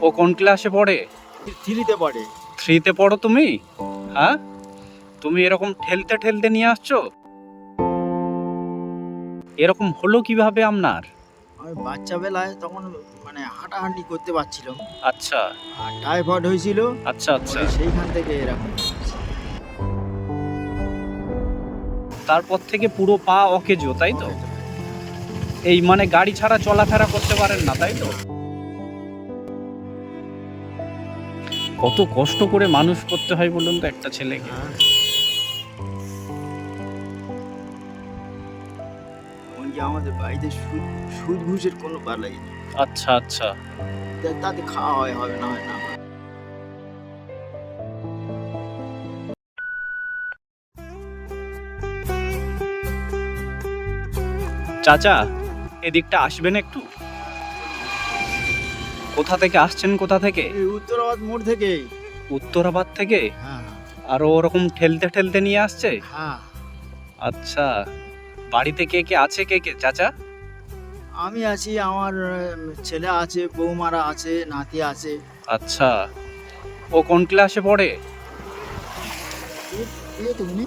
ও কোন ক্লাসে পড়ে? থ্রিতে পড়ে। থ্রিতে পড়ো তুমি? হ্যাঁ? তুমি এরকম ঠেলতে ঠেলতে নিয়ে আসছো? এরকম হলো কীভাবে আপনার? আমি বাচ্চা বেলায় তখন মানে হাঁটাহাঁটি করতে পারছিলাম। আচ্ছা। আর টাইফয়েড হয়েছিল। আচ্ছা আচ্ছা। সেইখান থেকে এরকম। তারপর থেকে পুরো পা অকেজো তাই তো? এই মানে গাড়ি ছাড়া চলাফেরা করতে পারেন না তাই তো? কত কষ্ট করে মানুষ করতে হয় বলুন তো একটা ছেলেকে। এমনকি আমাদের বাড়িতে সুদ ঘুষের কোনো পালাই আচ্ছা আচ্ছা। তাতে খাওয়া হয় হবে না হয় না। চাচা এদিকটা আসবেন একটু? কোথা থেকে আসছেন কোথা থেকে? এই উত্তরাবাদ মোড় থেকে উত্তরাবাদ থেকে? হ্যাঁ আর ওরকম ঠেলতে ঠেলতে নিয়ে আসছে? হ্যাঁ। আচ্ছা বাড়িতে কে কে আছে কে কে চাচা? আমি আছি আমার উম, ছেলে আছে বৌমারা আছে নাতি আছে। আচ্ছা ও কোন ক্লাসে পড়ে? এই তো উনি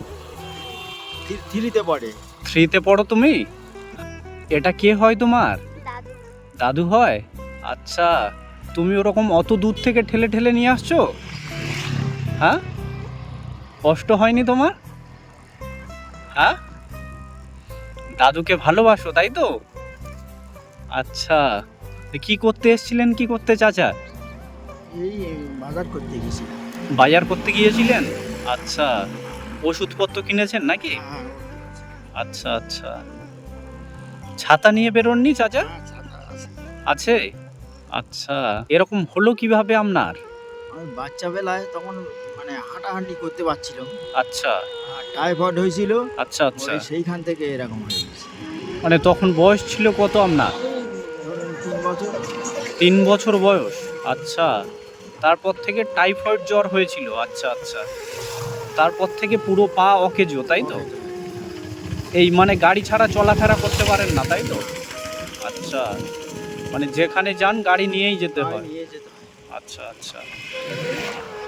থ্রি- থ্রিতে পড়ে। থ্রিতে পড়ো তুমি? এটা কে হয় তোমার? দাদু। দাদু হয়? আচ্ছা তুমি ওরকম অত দূর থেকে ঠেলে ঠেলে নিয়ে আসছো? হ্যাঁ? কষ্ট হয়নি তোমার? হ্যাঁ? দাদুকে ভালোবাসো তাই তো? আচ্ছা কি করতে এসেছিলেন কি করতে চাচা? এই বাজার করতে বাজার করতে গিয়েছিলেন? আচ্ছা ওষুধপত্র কিনেছেন নাকি? হ্যাঁ, আচ্ছা আচ্ছা। ছাতা নিয়ে বেরোননি চাচা? হ্যাঁ, আছে। আচ্ছা এরকম হলো কীভাবে আপনার? আমি বাচ্চা বেলায় তখন মানে হাঁটাহাঁটি করতে পারছিলাম। আচ্ছা। টাইফয়েড হয়েছিল। আচ্ছা আচ্ছা। সেইখান থেকে এরকম হয়ে গেছে। মানে তখন বয়স ছিল কত আপনার? তিন বছর। তিন বছর বয়স। আচ্ছা। তারপর থেকে টাইফয়েড জ্বর হয়েছিল। আচ্ছা আচ্ছা। তারপর থেকে পুরো পা অকেজো তাই তো? এই মানে গাড়ি ছাড়া চলাফেরা করতে পারেন না তাই তো? আচ্ছা। মানে যেখানে যান গাড়ি নিয়েই যেতে হয়। হয়। আচ্ছা আচ্ছা।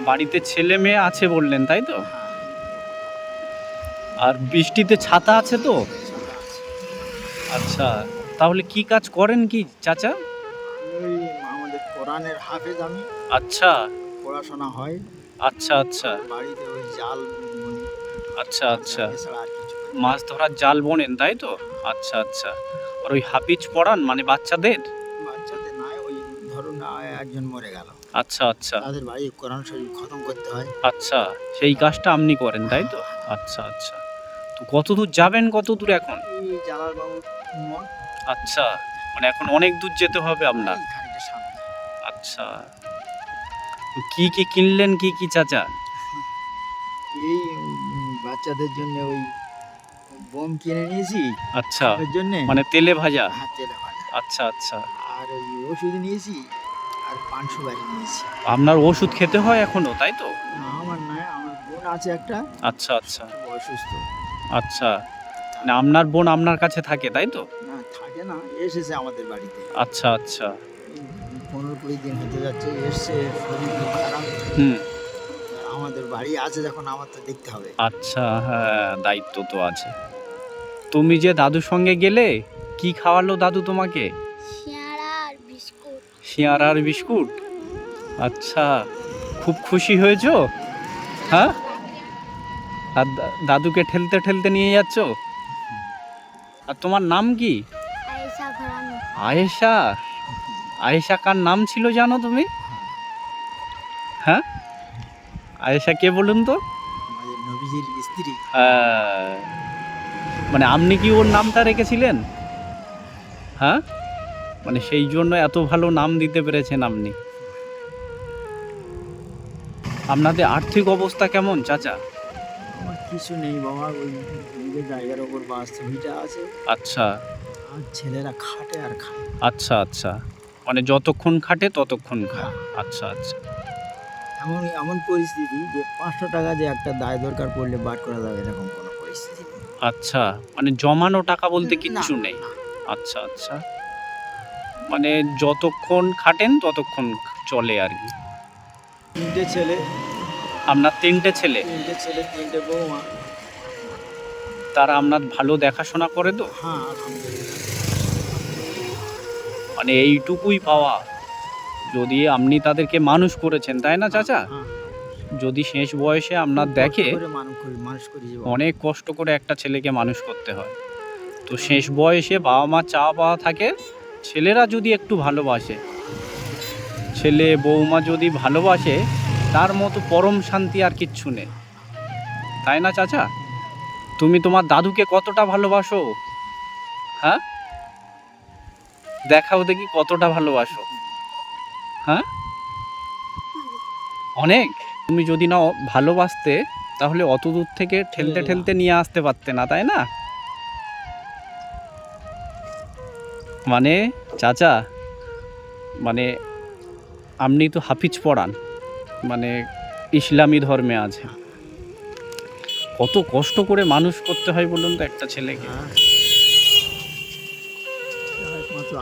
বাড়িতে ছেলে মেয়ে আছে বললেন তাই তো? হ্যাঁ, আর বৃষ্টিতে ছাতা আছে তো? আচ্ছা তাহলে কি কাজ করেন কি চাচা? আমাদের কোরআনের হাফেজ আমি। আচ্ছা। পড়াশোনা হয়। আচ্ছা আচ্ছা। বাড়িতে ওই জাল আচ্ছা আচ্ছা। মাছ ধরার জাল বোনেন তাই তো? আচ্ছা আচ্ছা। আর ওই হাফিজ পড়ান মানে বাচ্চাদের বাচ্চাদের? একজন মরে গেল। আচ্ছা আচ্ছা। তাদের বাড়ি কোরআন শরীফ খতম করতে হয়। আচ্ছা সেই কাজটা আপনি করেন তাই তো? আচ্ছা আচ্ছা। তো কত দূর যাবেন কত দূর এখন? আচ্ছা মানে এখন অনেক দূর যেতে হবে আপনার? আচ্ছা। কি কি কিনলেন কি কি চাচা? এই বাচ্চাদের জন্য ওই বোম কিনে নিয়েছি। আচ্ছা ওর জন্য। মানে তেলে ভাজা? হাত তেলে ভাজা। আচ্ছা আচ্ছা। আর ওই ওষুধ নিয়েছি। আর পান সুপারি নিয়েছি। আপনার ওষুধ খেতে হয় এখনও তাই তো? না, আমার নয় আমার বোন আছে একটা। আচ্ছা আচ্ছা। অসুস্থ আচ্ছা। না আপনার বোন আপনার কাছে থাকে তাই তো? না থাকে না এসেছে আমাদের বাড়িতে। আচ্ছা আচ্ছা। পনেরো কুড়ি দিন হতে যাচ্ছে এসছে শরীর খারাপ। হুম। আমাদের বাড়ি আছে যখন আমার তো দেখতে হবে। আচ্ছা হ্যাঁ দায়িত্ব তো আছে। তুমি যে দাদুর সঙ্গে গেলে কি খাওয়ালো দাদু তোমাকে? আর বিস্কুট? আচ্ছা খুব খুশি হয়েছো? হ্যাঁ? আর দাদুকে ঠেলতে ঠেলতে নিয়ে যাচ্ছ? আর তোমার নাম কি? আয়েশা আয়েশা? আয়েশা কার নাম ছিল জানো তুমি? হ্যাঁ? আয়েশা কে বলুন তো? নবীজির স্ত্রী। হ্যাঁ। মানে আপনি কি ওর নামটা রেখেছিলেন? হ্যাঁ? মানে সেই জন্য এত ভালো নাম দিতে পেরেছেন আপনি। আপনাদের আর্থিক অবস্থা কেমন চাচা? আমার কিছু নেই বাবা ওই নিজের জায়গার ওপর বাস্তবিটা আছে। আচ্ছা। আর ছেলেরা খাটে আর খায়। আচ্ছা আচ্ছা। মানে যতক্ষণ খাটে ততক্ষণ খায়। আচ্ছা আচ্ছা। এমন এমন পরিস্থিতি যে পাঁচশো টাকা যে একটা দায় দরকার পড়লে বার করা যাবে এরকম কোনো পরিস্থিতি আচ্ছা মানে জমানো টাকা বলতে কিচ্ছু নেই। আচ্ছা আচ্ছা। মানে যতক্ষণ খাটেন ততক্ষণ চলে আর কি। তিনটে ছেলে। আপনার তিনটে ছেলে? তিনটে ছেলে তিনটে বৌমা। তারা আপনার ভালো দেখাশোনা করে তো? হ্যাঁ মানে এইটুকুই পাওয়া। যদি আপনি তাদেরকে মানুষ করেছেন তাই না চাচা? হ্যাঁ, যদি শেষ বয়সে আপনার দেখে। অনেক কষ্ট করে একটা ছেলেকে মানুষ করতে হয়। তো শেষ বয়সে বাবা মা চা পাওয়া থাকে ছেলেরা যদি একটু ভালোবাসে, ছেলে বৌমা যদি ভালোবাসে, তার মতো পরম শান্তি আর কিচ্ছু নেই। তাই না, চাচা? তুমি তোমার দাদুকে কতটা ভালোবাসো? হ্যাঁ? দেখাও দেখি কতটা ভালোবাসো। হ্যাঁ? অনেক। তুমি যদি না ভালোবাসতে, তাহলে অত দূর থেকে ঠেলতে ঠেলতে নিয়ে আসতে পারতে না, তাই না? মানে চাচা মানে আপনি তো হাফিজ পড়ান মানে ইসলামী ধর্মে আছে কত কষ্ট করে মানুষ করতে হয় বলুন তো একটা ছেলেকে। হ্যাঁ।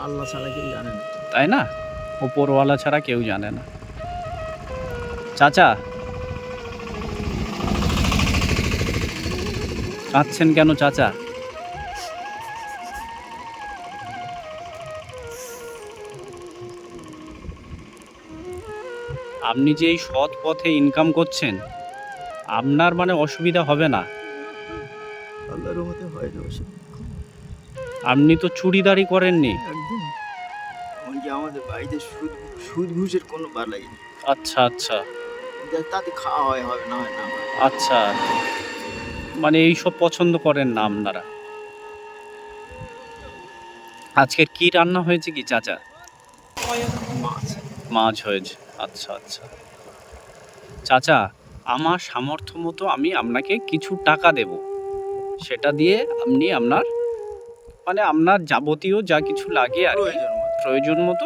আল্লাহ ছাড়া কেউ জানে না। তাই না? ওপরওয়ালা ছাড়া কেউ জানে না। চাচা কাঁদছেন কেন চাচা? আপনি যে এই সৎ পথে ইনকাম করছেন আপনার মানে অসুবিধা হবে না। আল্লাহর মতে হয় না। আপনি তো চুড়িদারি করেননি। একদম। এমনকি আমাদের বাড়িতে সুদ সুদ ঘুষের কোনো বালাই নেই আচ্ছা আচ্ছা। যা- তাতে খাওয়া হয় হবে না হয় না হয়। আচ্ছা। মানে এই সব পছন্দ করেন না আপনারা। আজকের কি রান্না হয়েছে কি চাচা? মাছ। মাছ হয়েছে। আচ্ছা আচ্ছা। চাচা আমার সামর্থ্য মতো আমি আপনাকে কিছু টাকা দেব। সেটা দিয়ে আপনি আপনার মানে আপনার যাবতীয় যা কিছু লাগে আর প্রয়োজন মতো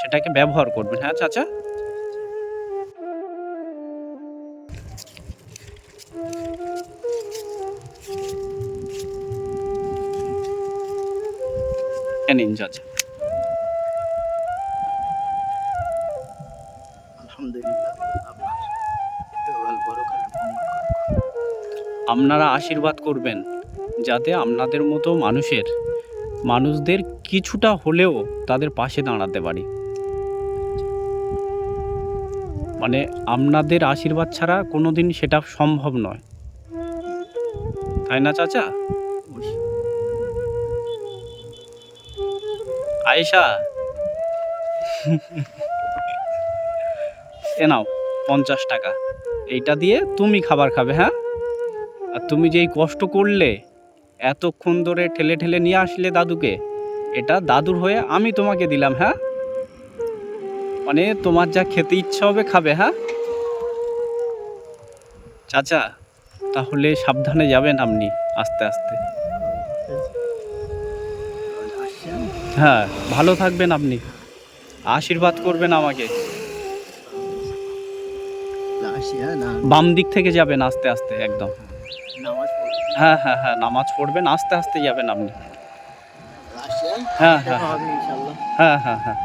সেটাকে ব্যবহার করবেন হ্যাঁ চাচা? এ নিন চাচা। আলহামদুলিল্লাহ আপনার আশীর্বাদ করবেন যাতে আপনাদের মতো মানুষের মানুষদের কিছুটা হলেও তাদের পাশে দাঁড়াতে পারি। মানে আপনাদের আশীর্বাদ ছাড়া কোনোদিন সেটা সম্ভব নয়। তাই না চাচা। আয়েশা। এ নাও, পঞ্চাশ টাকা। এইটা দিয়ে তুমি খাবার খাবে হ্যাঁ? আর তুমি যেই কষ্ট করলে, এতক্ষণ ধরে ঠেলে ঠেলে নিয়ে আসলে দাদুকে, এটা দাদুর হয়ে আমি তোমাকে দিলাম হ্যাঁ? মানে তোমার যা খেতে ইচ্ছা হবে খাবে হ্যাঁ? চাচা, তাহলে সাবধানে যাবেন আপনি আস্তে আস্তে। হ্যাঁ ভালো থাকবেন আপনি। আশীর্বাদ করবেন আমাকে। বাম দিক থেকে যাবেন আস্তে আস্তে একদম। নামাজ হ্যাঁ হ্যাঁ হ্যাঁ নামাজ পড়বেন আস্তে আস্তে যাবেন আপনি। হ্যাঁ? হ্যাঁ হ্যাঁ। হ্যাঁ হ্যাঁ হ্যাঁ।